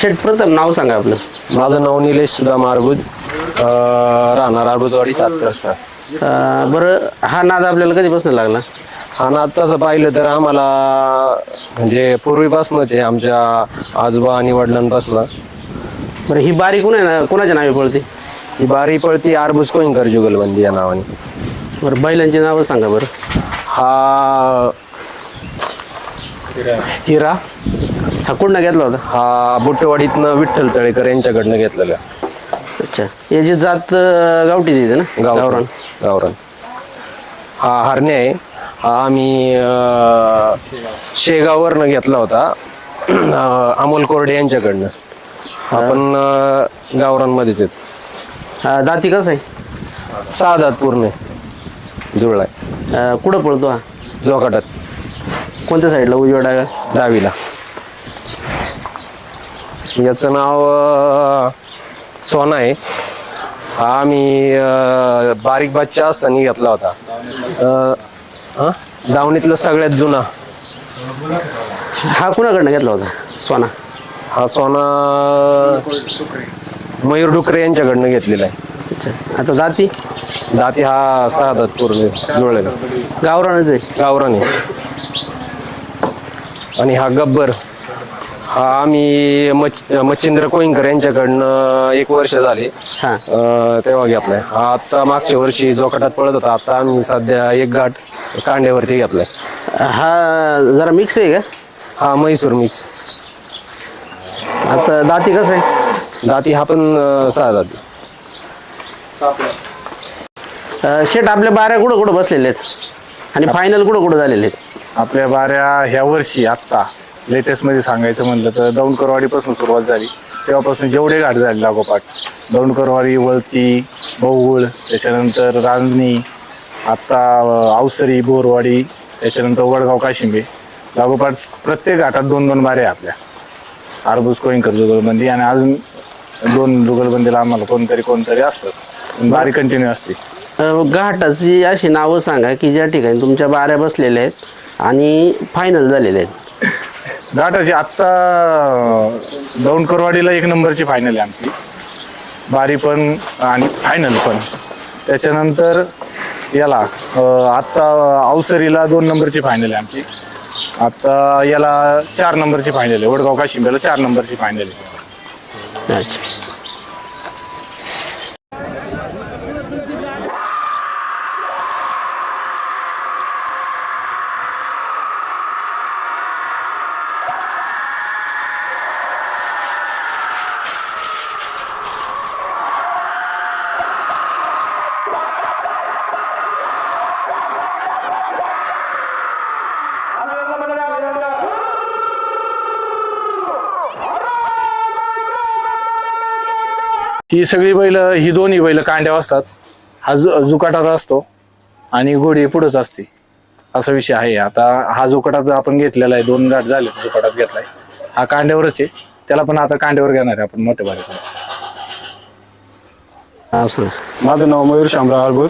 शेठ प्रथम नाव सांगा आपलं. माझं नाव निलेश मारगुज. अं, राहणार आडुजवाडी सात रस्ता. अं, बरं हा नाद आपल्याला कधीपासून लागला? हा ना तसं पाहिलं तर आम्हाला म्हणजे पूर्वीपासूनच आहे आमच्या आजोबा आणि वडिलांपासून. बरं ही बारी कुणा ना कोणाच्या नावे पळते? ही बारी पळती आरबुज कोईंकर जुगलबंदी या नावाने. बरं बैलांची नावं सांगा बरं. हा हिरा. हा कुठनं घेतला होता? हा बुट्टेवाडीतनं विठ्ठल तळेकर यांच्याकडनं घेतलेला. अच्छा. याची जात अं, गावठी देते ना? गावरान. गावरान. हा हरणे आहे. हा आम्ही अं, शेगाववरनं घेतला होता. अं, अमोल कोरडे यांच्याकडनं. आपण अं, गावरानमध्येच आहेत. हा, दाती कसं आहे? सहा दात पूर्ण आहे. जुळलाय अं, कुठं पळतो हा? जोकाटात. कोणत्या साईडला? उजव्या डाव्या डावीला. याचं नाव सोना आहे. हा आम्ही अं, बारीक बच्चा असताना घेतला होता. हा? दावणीतला सगळ्यात जुना. हा कुणाकडनं घेतला होता? सोना. हा सोना मयूर डुकरे यांच्याकडनं घेतलेला आहे. आता दाती? दाती हा सहा दात पूर्ण जुळलेला. गावरानच आहे. गावरान आहे. आणि हा गब्बर. आम्ही मच- मच्छिंद्र कोईंकर यांच्याकडनं एक वर्ष झाले. हा. अं, तेव्हा घेतलाय. हा आता मागच्या वर्षी जोकाटात पळत होता आता आम्ही सध्या एक गाठ कांड्यावरती घेतलाय. हा जरा मिक्स आहे का? हा म्हैसूर मिक्स आता दाती कसं आहे? दाती हा पण अं, सहा दाती. अं, शेट आपल्या बाऱ्या कुठं कुठं बसलेले आहेत? आणि फायनल कुठं कुठं झालेले आहेत? आपल्या बाऱ्या ह्या वर्षी आत्ता. लेटेस्टमध्ये सांगायचं म्हणलं तर दौंडकरवाडीपासून सुरुवात झाली. तेव्हापासून जेवढे घाट झाले लागोपाठ. दौंडकरवाडी वळती बहुळ त्याच्यानंतर रांजणी आत्ता अं, अवसरी बोरवाडी त्याच्यानंतर वडगाव काशिंबे. लागोपाठ प्रत्येक घाटात दोन दोन बाऱ्या आपल्या. आरबूस कोईंकर जुगलबंदी आणि अजून दोन जुगलबंदीला आम्हाला कोणतरी कोणतरी असतं. बारी कंटिन्यू असते. घाटाची अशी नावं सांगा की ज्या ठिकाणी तुमच्या बाऱ्या बसलेल्या आहेत आणि फायनल झालेले आहेत. घाटाची आत्ता दौंडकरवाडीला एक नंबरची फायनल आहे आमची. बारी पण आणि फायनल पण. त्याच्यानंतर याला अं, आत्ता अवसरीला दोन नंबरची फायनल आहे आमची. आत्ता याला चार नंबरची फायनल आहे. वडगाव काशिंब्याला चार नंबरची फायनल आहे. अच्छा. ही सगळी बैल ही दोन्ही बैल कांड्या असतात. हा जु जुकाटात असतो आणि घोडी पुढंच असते. असा विषय आहे. आता हा जुकाटात आपण घेतलेला आहे. दोन गाठ झाले जुकाटात घेतलाय. हा कांड्यावरच आहे. त्याला पण आता कांड्यावर घेणार आहे आपण मोठ्या बारीक. हा, सांगा. माझं नाव मयूर शामराव आरबूत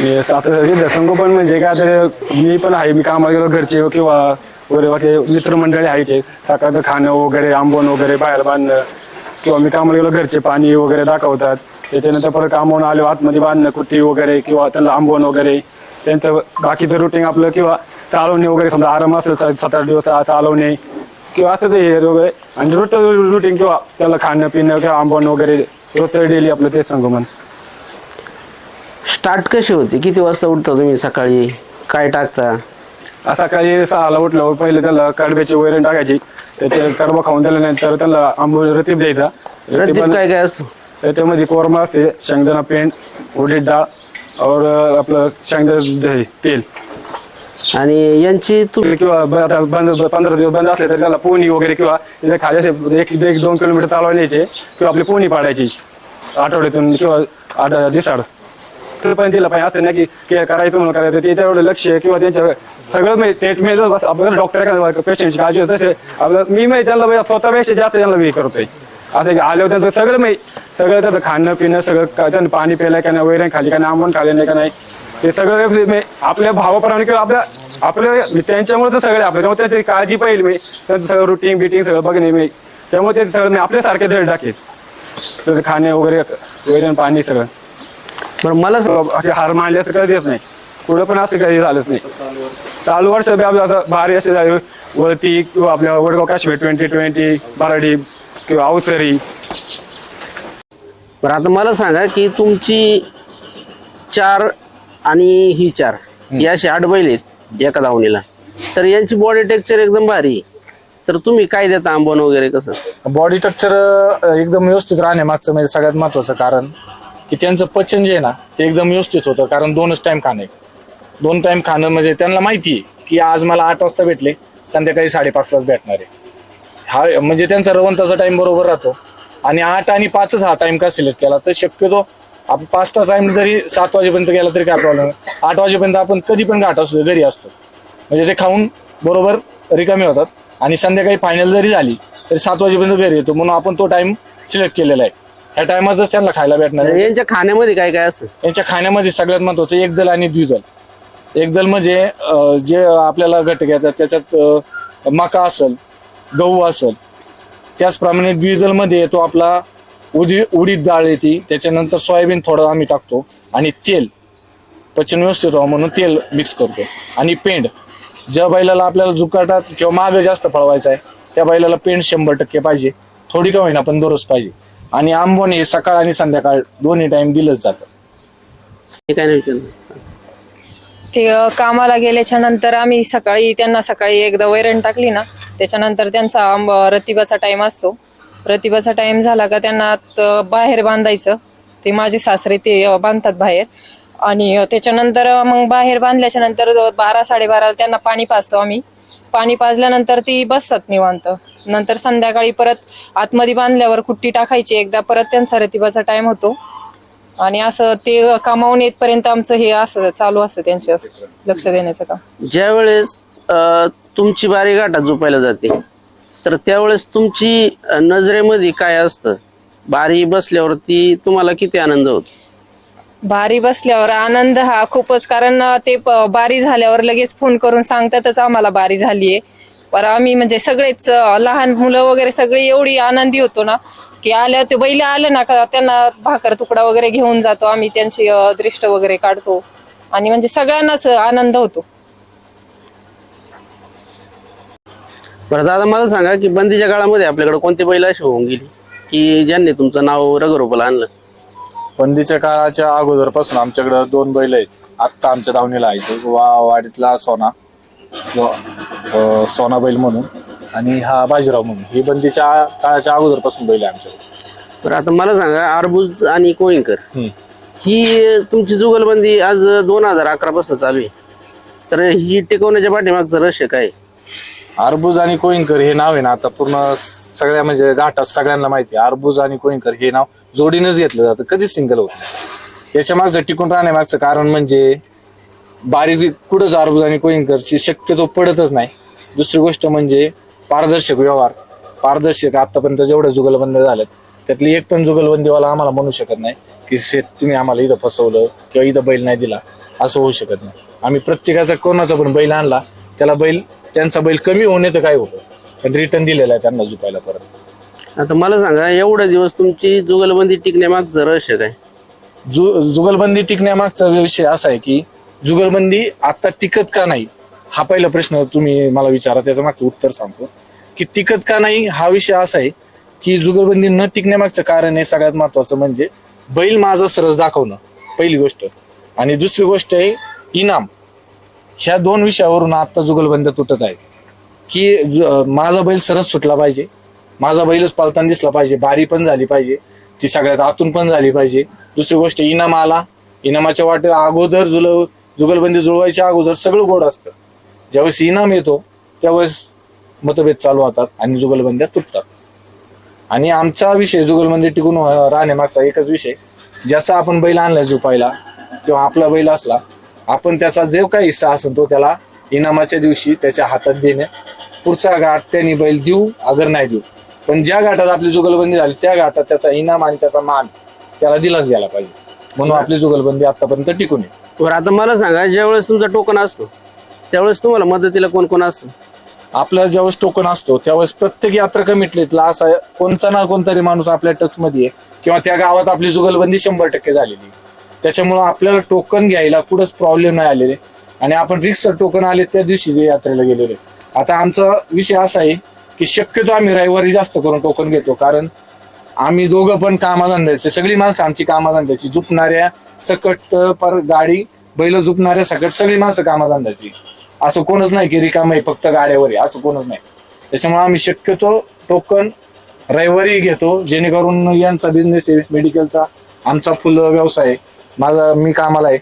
मी सातारा संगोपन म्हणजे काय तर मी पण आहे. मी कामाला गेलो घरचे किंवा वगैरे मित्रमंडळी आहे सकाळचं खाणं वगैरे आंबवण वगैरे बाहेर बांधणं. किंवा मी कामाला गेलो घरचे पाणी वगैरे दाखवतात. त्याच्यानंतर परत कामावून आलो आतमध्ये बांधणं कुट्टी वगैरे किंवा त्यांना आंबवण वगैरे. त्यांचं बाकीचं रुटीन आपलं किंवा चालवणे वगैरे समजा आराम असेल सात आठ दिवस चालवणे किंवा असं ते हे वगैरे आणि रोट रुटीन किंवा त्याला खाणं पिणं किंवा आंबवण वगैरे रोजचं डेली आपलं तेच संगोपन स्टार्ट कशी होती? किती वाजता उठता तुम्ही सकाळी? काय टाकता? सकाळी सहाला उठलं पहिले त्याला कडब्याची वैरण टाकायची. त्याचे कडबा खाऊन त्यानंतर त्याला आंबोळी रतीब द्यायचा. रतीब रतीब पण- काय काय असतं? त्याच्यामध्ये कोरमा असते शेंगदाणा पेंट उडीद डाळ और आपलं शेंगदाणा तेल. आणि यांची तुम्ही किंवा ब- आता बंद पंधरा दिवस बंद असले तर त्याला पोणी वगैरे किंवा तिथे खाली असे एक एक दोन किलोमीटर चालवायला न्यायचे किंवा आपली पोणी पाडायची आठवड्यातून किंवा आठ दिसाड तर पण तिला पाहिजे असं नाही की के- करायचं म्हणून करायचं. त्याच्या एवढं लक्ष किंवा त्यांच्या सगळं ट्रीटमेंट बस आपल्याला डॉक्टर पेशंटची काळजी होते तसे आपलं मी माहिती त्यांना बाई स्वतःपेक्षा जास्त त्यांना मी करतोय. असं आल्यावर त्यांचं सगळं माहिती सगळं त्याचं खाणं पिणं सगळं त्यांनी पाणी प्यायलं का नाही वैरण खाली का नाही आंबण खाल्ले नाही का नाही ते सगळं मी आपल्या भावाप्रमाणे किंवा आपल्या आपल्या त्यांच्यामुळे तर सगळे आपल्या त्यामुळे त्याची काळजी पाहिजे मी. त्यांचं सगळं रुटीन बिटिंग सगळं बघणे मी. त्यामुळे ते सगळं मी आपल्यासारखे धड टाकेल त्याचं खाणे वगैरे वैरण पाणी सगळं. बरं मला हार असं कधी येत नाही. पुढे पण असं काही झालंच नाही. चालू वर्ष बी आपलं असं भारी असे झाले. वरती किंवा आपल्या वडगाव काश्मीर ट्वेंटी ट्वेंटी बाराडी किंवा अवसरी बरं आता मला सांगा की तुमची चार आणि ही चार या अशी आठ बैल आहेत एका धावणीला. तर यांची बॉडी टेक्चर एकदम भारी आहे. तर तुम्ही काय देता आंबवण वगैरे कसं? बॉडी स्ट्रक्चर एकदम व्यवस्थित राहणे मागचं म्हणजे सगळ्यात महत्वाचं कारण. की त्यांचं पचन जे आहे ना ते एकदम व्यवस्थित होतं कारण दोनच टाइम खाणे. दोन टाइम खाणं म्हणजे त्यांना माहिती आहे की आज मला आठ वाजता भेटले संध्याकाळी साडेपाचलाच भेटणार आहे. हा म्हणजे त्यांचा रवंताचा टाइम बरोबर राहतो. आणि आठ आणि पाचच हा टाइम का सिलेक्ट केला तर शक्यतो आपण पाचचा टाइम जरी सात वाजेपर्यंत गेला तरी काय प्रॉब्लेम आठ वाजेपर्यंत आपण कधी पण घाट असतो घरी असतो. म्हणजे ते खाऊन बरोबर रिकामे होतात. आणि संध्याकाळी फायनल जरी झाली तरी सात वाजेपर्यंत घरी येतो. म्हणून आपण तो टाइम सिलेक्ट केलेला आहे. ह्या टायमातच त्यांना खायला भेटणार आहे. यांच्या खाण्यामध्ये काय काय असतं? यांच्या खाण्यामध्ये सगळ्यात महत्वाचं एकदल आणि द्विदल. एकदल म्हणजे जे आपल्याला घटक येतात त्याच्यात मका असल गहू असल त्याचप्रमाणे द्विदलमध्ये येतो आपला उदी उडीद डाळ येते त्याच्यानंतर सोयाबीन थोडं आम्ही टाकतो आणि तेल पचन व्यवस्थित व्हावं म्हणून तेल मिक्स करतो. आणि पेंड ज्या बैलाला आपल्याला जुकाटात किंवा माग जास्त फळवायचा आहे त्या बैलाला पेंड शंभर टक्के पाहिजे. थोडी का होईना पण दररोज पाहिजे. आणि आंबोन हे सकाळ आणि संध्याकाळ दोन्ही टाइम दिलंच जातं. हे काय नाही ते कामाला गेल्याच्यानंतर आम्ही सकाळी त्यांना सकाळी एकदा वैरण टाकली ना त्याच्यानंतर त्यांचा आंब रतिबाचा टाइम असतो. रतिबाचा टाइम झाला का त्यांना बाहेर बांधायचं. ते माझे सासरे ते बांधतात बाहेर. आणि त्याच्यानंतर मग बाहेर बांधल्याच्या नंतर बारा साडेबाराला त्यांना पाणी पाजतो आम्ही. पाणी पाजल्यानंतर ती बसतात निवांत. नंतर संध्याकाळी परत आतमध्ये बांधल्यावर कुट्टी टाकायची. एकदा परत त्यांचा रतिबाचा टाइम होतो. आणि असं ते कामावून येतपर्यंत आमचं हे असं चालू असतं त्यांचे असं लक्ष देण्याचं काम. ज्या वेळेस तुमची बारी गाठात झोपायला जाते तर त्यावेळेस तुमची अं, नजरेमध्ये काय असतं? बारी बसल्यावरती तुम्हाला किती आनंद होतो? बारी बसल्यावर आनंद हा खूपच कारण ते प- बारी झाल्यावर लगेच फोन करून सांगतातच आम्हाला बारी झालीये. पर आम्ही म्हणजे सगळेच अं, लहान मुलं वगैरे सगळे एवढी आनंदी होतो ना की आल्या ते बैल आले ना का त्यांना भाकर तुकडा वगैरे घेऊन जातो. आम्ही त्यांची अं, दृष्ट वगैरे काढतो. आणि म्हणजे सगळ्यांनाच आनंद होतो. बरं दादा मला सांगा की बंदीच्या काळामध्ये आपल्याकडे कोणते बैल असे होऊन गेली की ज्यांनी तुमचं नाव रगरोपाला आणलं? बंदीच्या काळाच्या अगोदरपासून आमच्याकडे दोन बैल आहेत. आत्ता आमच्या धावणीला आहे वा वाडीतला सोना. व- अं, सोना बैल म्हणून. आणि हा बाजीराव म्हणून. ही बंदीच्या काळाच्या अगोदरपासून बैल आहे आमच्याकडे. बरं आता मला सांगा आरबुज आणि हम्म. ही तुमची जुगलबंदी आज दोन हजार अकरा पासून चालू आहे. तर ही टिकवण्याच्या पाठीमागचं रहस्य काय? आरबूज आणि कोईंकर हे नाव आहे ना आता पूर्ण सगळ्या म्हणजे घाटात सगळ्यांना माहिती आहे. आरबूज आणि कोईंकर हे नाव जोडीनच घेतलं जातं कधीच सिंगल होत नाही. याच्या मागचं टिकून राहण्यामागचं कारण म्हणजे बारीक कुठंच आरबूज आणि कोईंकरची शक्यतो पडतच नाही. दुसरी गोष्ट म्हणजे पारदर्शक व्यवहार. पारदर्शक आतापर्यंत जेवढ्या जुगलबंद झाल्यात त्यातली एक पण जुगलबंदीवाला आम्हाला म्हणू शकत नाही की शेत तुम्ही आम्हाला इथं फसवलं किंवा इथं बैल नाही दिला असं होऊ शकत नाही. आम्ही प्रत्येकाचा कोणाचा पण बैल आणला त्याला बैल त्यांचा बैल कमी होणे तर काय होतं? पण रिटर्न दिलेला आहे त्यांना झुकायला परत. आता मला सांगा एवढे दिवस तुमची जुगलबंदी टिकण्यामागचं रहस्य काय? जु जुगलबंदी टिकण्यामागचा विषय असा आहे की जुगलबंदी आता टिकत का नाही हा पहिला प्रश्न तुम्ही मला विचारा त्याचं मागचं उत्तर सांगतो. की टिकत का नाही हा विषय असा आहे की जुगलबंदी न टिकण्यामागचं कारण आहे सगळ्यात महत्वाचं म्हणजे बैल माझा सरस दाखवणं पहिली गोष्ट. आणि दुसरी गोष्ट आहे इनाम. ह्या दोन विषयावरून आता जुगलबंदी तुटत आहे. की माझा बैल सरस सुटला पाहिजे माझा बैलच पालताना दिसला पाहिजे बारी पण झाली पाहिजे ती सगळ्यात आतून पण झाली पाहिजे. दुसरी गोष्ट इनाम आला इनामाच्या वाटेला अगोदर जुल जुगलबंदी जुळवायच्या अगोदर सगळं गोड असतं. ज्यावेळेस इनाम येतो त्यावेळेस मतभेद चालू होतात आणि जुगलबंद्या तुटतात. आणि आमचा विषय जुगलबंदी टिकून राहण्यामागचा एकच विषय. ज्याचा आपण बैल आणलाय झुपायला किंवा आपला बैल असला आपण त्याचा जो काही हिस्सा असेल तो त्याला इनामाच्या दिवशी त्याच्या हातात देणे. पुढचा घाट त्यांनी बैल देऊ अगर नाही देऊ. पण ज्या घाटात आपली जुगलबंदी झाली त्या घाटात त्याचा इनाम आणि त्याचा मान त्याला दिलाच गेला पाहिजे. म्हणून आपली जुगलबंदी आतापर्यंत टिकून आहे. बरं आता मला सांगा ज्यावेळेस तुमचा टोकन असतो त्यावेळेस तुम्हाला मदतीला कोण कोण असतं? आपला ज्यावेळेस टोकन असतो त्यावेळेस प्रत्येक यात्रा कमिटीतला असा कोणता ना कोणतरी माणूस आपल्या टच मध्ये आहे. किंवा त्या गावात आपली जुगलबंदी शंभर टक्के झालेली त्याच्यामुळं आपल्याला टोकन घ्यायला कुठंच प्रॉब्लेम नाही आलेले. आणि आपण रिक्स टोकन आले त्या दिवशी जे यात्रेला गेलेले. आता आमचा विषय असा आहे की शक्यतो आम्ही रविवारी जास्त करून टोकन घेतो. कारण आम्ही दोघं पण कामाधंद्याचे सगळी माणसं आमची कामाधंद्याची. झुपणाऱ्या सकट पर गाडी बैल झुपणाऱ्या सकट सगळी माणसं कामाधंद्याची. असं कोणच नाही की रिकाम आहे फक्त गाड्यावर आहे असं कोणच नाही. त्याच्यामुळे आम्ही शक्यतो टोकन रविवारी घेतो जेणेकरून यांचा बिझनेस आहे मेडिकलचा आमचा फुल व्यवसाय आहे. माझा मी कामाला आहे.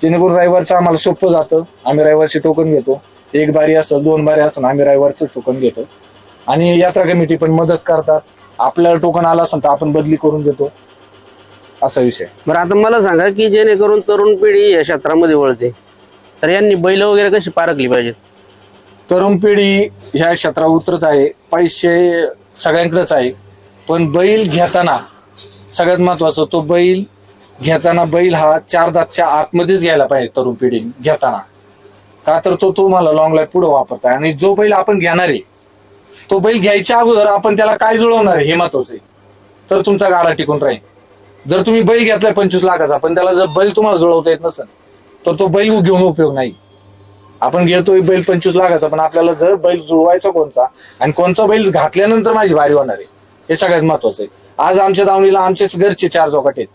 जेणेकरून रविवारचं आम्हाला सोपं जातं. आम्ही रविवारची टोकन घेतो. एक बारी असं दोन बारी असं आम्ही रविवारचं टोकन घेतो. आणि यात्रा कमिटी पण मदत करतात. आपल्याला टोकन आला असेल तर आपण बदली करून देतो. असा विषय बरं आता मला सांगा की जेणेकरून तरुण पिढी या क्षेत्रामध्ये वळते. तर यांनी बैल वगैरे कशी पारखली पाहिजेत? तरुण पिढी ह्या क्षेत्रात उतरत आहे. पैसे सगळ्यांकडेच आहे. पण बैल घेताना सगळ्यात महत्वाचं तो बैल घेताना बैल हा चार दातच्या आतमध्येच घ्यायला पाहिजे तरुण पिढी घेताना. का तर तो तुम्हाला लॉंग लाईफ पुढे वापरताय आणि जो बैल आपण घेणार आहे तो बैल घ्यायच्या अगोदर आपण त्याला काय जुळवणार आहे हे महत्वाचं आहे. तर तुमचा गाडा टिकून राहील. जर तुम्ही बैल घेतलाय पंचवीस लाखाचा पण त्याला जर बैल तुम्हाला जुळवता येत नसेल तर तो बैल घेऊन उपयोग नाही. आपण घेतोय बैल पंचवीस लाखाचा पण आपल्याला जर बैल जुळवायचा कोणचा आणि कोणचा बैल घातल्यानंतर माझी भारी होणार आहे हे सगळ्यात महत्वाचं आहे. आज आमच्या दावणीला आमचे घरचे चार चौकाट आहेत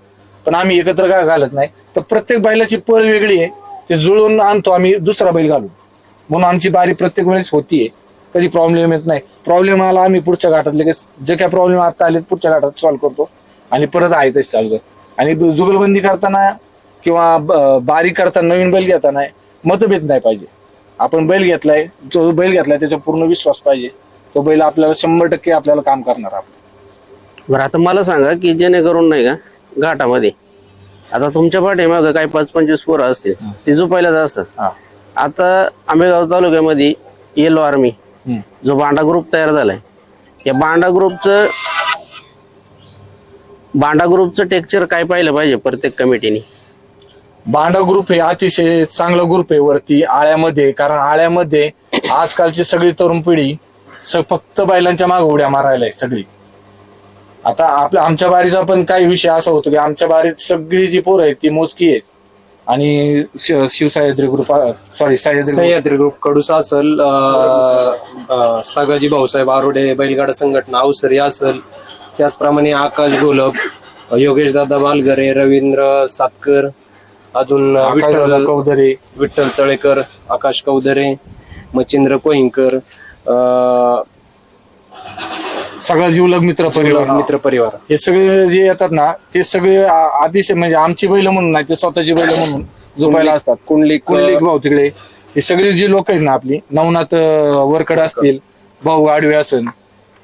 पण आम्ही एकत्र का घालत नाही? तर प्रत्येक बैलाची पळ वेगळी आहे ते जुळवून आणतो आम्ही दुसरा बैल घालून. म्हणून आमची बारी प्रत्येक वेळेस होतीये कधी प्रॉब्लेम येत नाही. प्रॉब्लेम आला आम्ही पुढच्या घाटात लगेच जे काय प्रॉब्लेम आता आले पुढच्या घाटात सॉल्व्ह करतो आणि परत आहे तसे चालू. आणि जुगलबंदी करताना किंवा बारी करताना नवीन बैल घेताना मतभेद नाही पाहिजे. आपण बैल घेतलाय जो बैल घेतलाय त्याचा पूर्ण विश्वास पाहिजे. तो बैल आपल्याला शंभर टक्के आपल्याला काम करणार आपलं बरं आता मला सांगा की जेणेकरून नाही का घाटामध्ये आता तुमच्या पाठीमागं काही पाच पंचवीस पोरं असतील ते झोपायला असतात आता आंबेगाव तालुक्यामध्ये येलो आर्मी. जो बांडा ग्रुप तयार झालाय या बांडा ग्रुपचं बांडा ग्रुपचं टेक्चर काय पाहिलं पाहिजे प्रत्येक कमिटीने बांडा ग्रुप हे अतिशय चांगला ग्रुप आहे वरती आळ्यामध्ये. कारण आळ्यामध्ये आजकालची सगळी तरुण पिढी स- फक्त बैलांच्या मागे उड्या मारायला आहे सगळी. आता आपल्या आमच्या बारीचा पण काही विषय असा होतो की आमच्या बारीत सगळी जी पोरं आहेत ती मोजकी आहेत. आणि Shiv- Shivsahyadri group sorry Sahyadri Sahyadri group कडूसा असल सागाजी भाऊसाहेब आरोडे बैलगाडा संघटना अवसरी असल त्याचप्रमाणे आकाश गोलप योगेश दादा बालगरे रवींद्र सातकर अजून विठ्ठल कौदरे विठ्ठल तळेकर आकाश कौदरे मच्छिंद्र कोहिंकर सगळा जीवलग मित्र परिवार. मित्र परिवार. हे सगळे जे येतात ना ते सगळे अतिशय म्हणजे आमची बैल म्हणून नाही ते स्वतःची बैल म्हणून झोपायला असतात. कुंडलिक कुंडलिक भाऊ तिकडे. हे सगळे जी लोक आहेत ना आपली नवनाथ वरकड असतील भाऊ आडवे असन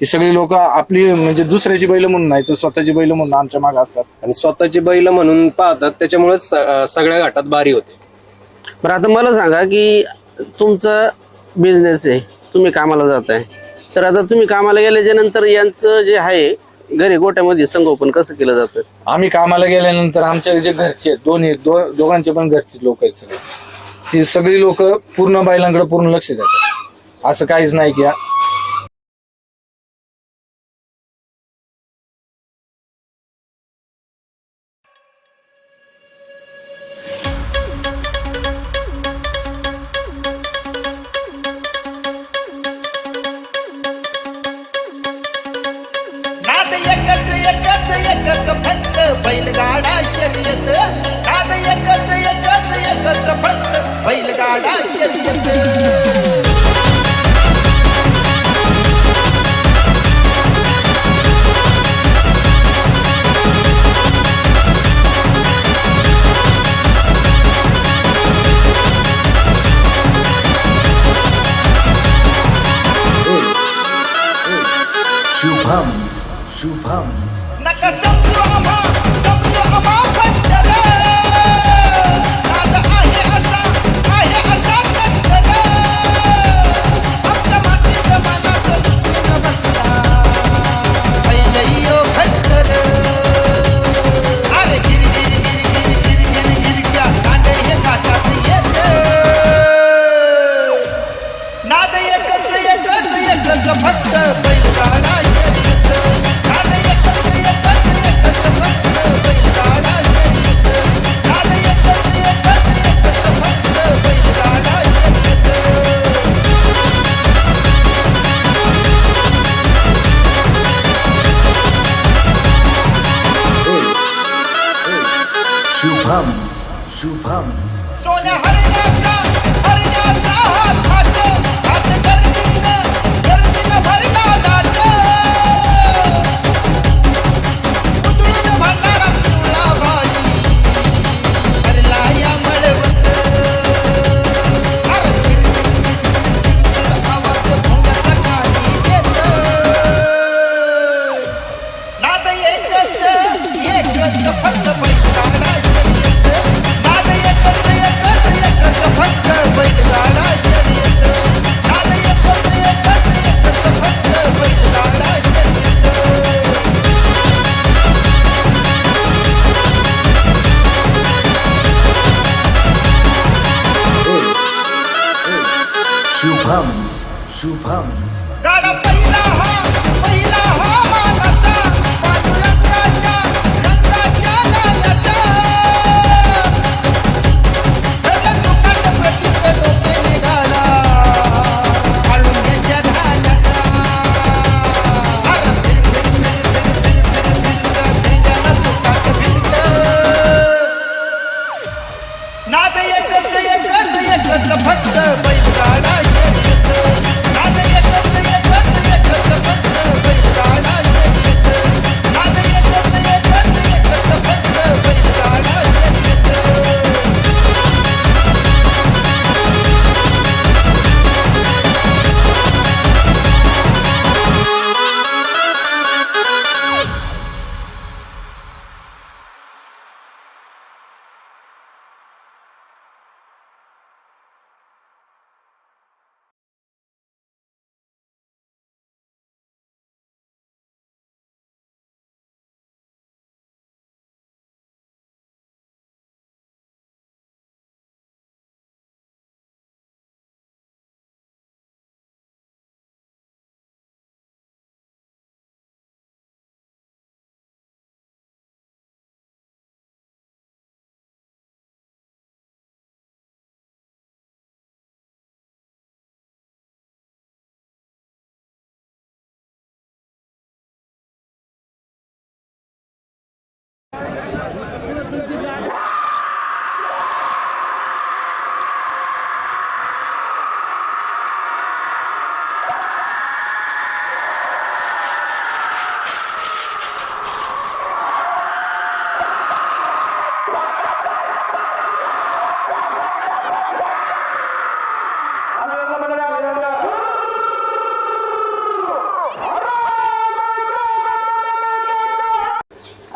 हे सगळे लोक आपली म्हणजे दुसऱ्याची बैल म्हणून नाही तर स्वतःची बैल म्हणून आमच्या मागे असतात. आणि स्वतःची बैल म्हणून पाहतात त्याच्यामुळे सगळ्या घाटात बारी होते. बरं आता मला सांगा की तुमचा बिझनेस आहे तुम्ही कामाला जाताय. तर आता तुम्ही कामाला गेल्याच्यानंतर यांचं जे आहे घरी गोट्यामध्ये संगोपन कसं केलं जातं? आम्ही कामाला गेल्यानंतर आमच्या जे घरचे आहेत, दोन्ही दो- दोघांचे पण घरचे लोक आहेत सगळे. ती सगळी लोक पूर्ण बैलांकडे पूर्ण लक्ष देतात. असं काहीच नाही की फक्त बैलगाडा शर्यत नाद एकच एकच एकच फक्त बैलगाडा शर्यत शुभम शुभम पहिला हा पहिला हा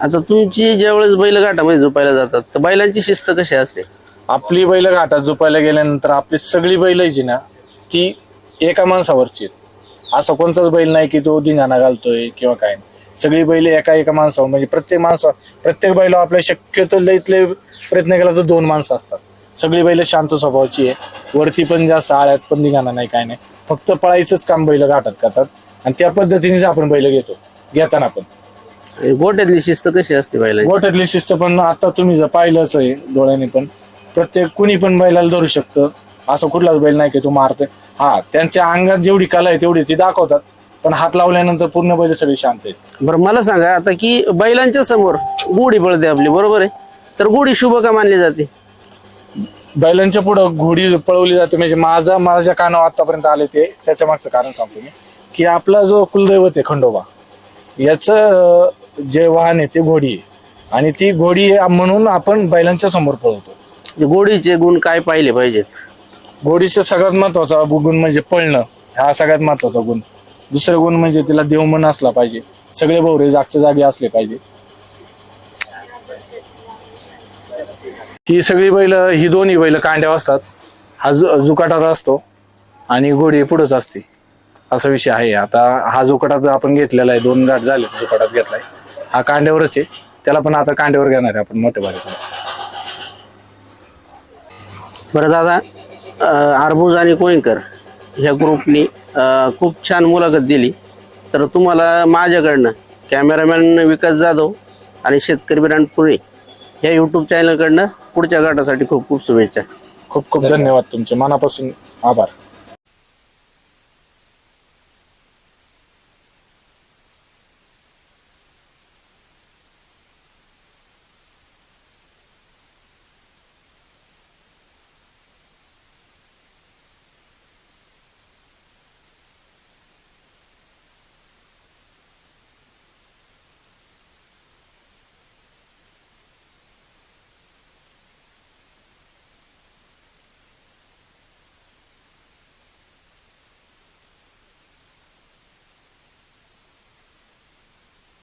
आता तुमची ज्यावेळेस बैल घाटामध्ये झोपायला जातात तर बैलांची शिस्त कशी असते? आपली बैल घाटात झोपायला गेल्यानंतर आपली सगळी बैल जी ना ती एका माणसावरची आहेत. असा कोणताच बैल नाही की तो धिंगाणा घालतोय किंवा काय नाही. सगळी बैल एका एका माणसावर म्हणजे प्रत्येक माणसा प्रत्येक बैल आपल्या शक्यतो लईतले प्रयत्न केला तर दोन माणसं असतात. सगळी बैल शांत स्वभावाची आहे. वरती पण जास्त आळ्यात पण धिंगाणा नाही काय नाही. फक्त पळायचंच काम बैल घाटात करतात. आणि त्या पद्धतीनेच आपण बैल घेतो. घेताना पण. गोट्यातली शिस्त कशी असते बैलांची? गोठ्यातली शिस्त पण आता तुम्ही जर पाहिलंच आहे डोळ्याने पण प्रत्येक कुणी पण बैलाला धरू शकतं. असं कुठलाच बैल नाही की तो मारतोय. हा त्यांच्या अंगात जेवढी कला आहे तेवढी ती दाखवतात पण हात लावल्यानंतर पूर्ण बैल सगळे शांत आहेत. बरं मला सांगा आता की बैलांच्या समोर गुढी पळते आपली बरोबर आहे? तर गुढी शुभ का मानली जाते? बैलांच्या पुढं घोडी पळवली जाते म्हणजे माझा माझ्या कानावर आतापर्यंत आले ते त्याच्या मागचं कारण सांगतो मी. की आपला जो कुलदैवत आहे खंडोबा याचं जे वाहन आहे ते घोडी आहे. आणि ती घोडी आहे म्हणून आपण बैलांच्या समोर पळवतो. म्हणजे गोडीचे गुण काय पाहिले पाहिजेत? घोडीचा सगळ्यात महत्त्वाचा गुण म्हणजे पळणं. हा सगळ्यात महत्त्वाचा गुण. दुसरा गुण म्हणजे तिला देवमन असला पाहिजे. सगळे भोवरे जागच्या जागी असले पाहिजे. ही सगळी बैल ही दोन्ही बैल कांड्या असतात. हा जु जुकाटात असतो आणि घोडी पुढेच असते. असा विषय आहे. आता हा जुकाटात आपण घेतलेला आहे. दोन गाठ झाले जुकाटात घेतलाय. हा कांड्यावरच आहे. त्याला पण आता कांड्यावर घेणार आहे आपण मोठ्या बारीक. बरं दादा अं, आरबूज आणि कोळीकर ह्या ग्रुपनी अं, खूप छान मुलाखत दिली. तर तुम्हाला माझ्याकडनं कॅमेरामॅन विकास जाधव आणि शेतकरी ब्रँड पुणे ह्या युट्यूब चॅनलकडनं पुढच्या गटासाठी खूप खूप शुभेच्छा. खूप खूप धन्यवाद तुमचे. मनापासून आभार.